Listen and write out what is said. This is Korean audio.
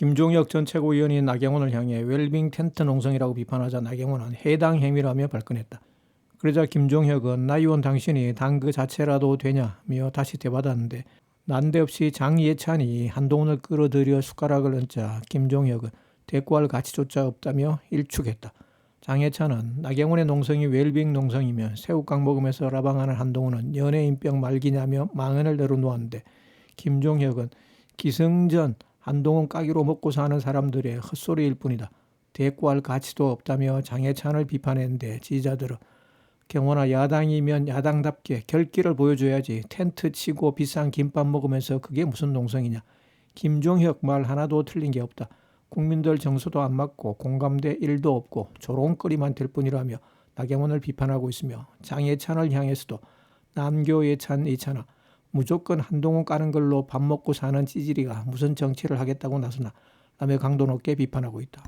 김종혁 전 최고위원이 나경원을 향해 웰빙 텐트 농성이라고 비판하자 나경원은 해당 행위라며 발끈했다. 그러자 김종혁은 나 의원 당신이 당 그 자체라도 되냐며 다시 대받았는데 난데없이 장예찬이 한동훈을 끌어들여 숟가락을 얹자 김종혁은 대꾸할 가치조차 없다며 일축했다. 장예찬은 나경원의 농성이 웰빙 농성이면 새우깡 먹으면서 라방하는 한동훈은 연예인병 말기냐며 망언을 내려놓았는데 김종혁은 기승전 한동훈 까기로 먹고 사는 사람들의 헛소리일 뿐이다. 대꾸할 가치도 없다며 장해찬을 비판했는데 지지자들은 경호나 야당이면 야당답게 결기를 보여줘야지 텐트 치고 비싼 김밥 먹으면서 그게 무슨 농성이냐. 김종혁 말 하나도 틀린 게 없다. 국민들 정서도 안 맞고 공감대 1도 없고 조롱거리만 될 뿐이라며 나경원을 비판하고 있으며 장예찬을 향해서도 남교예찬 이찬아 무조건 한동훈 까는 걸로 밥 먹고 사는 찌질이가 무슨 정치를 하겠다고 나서나 라며 강도 높게 비판하고 있다.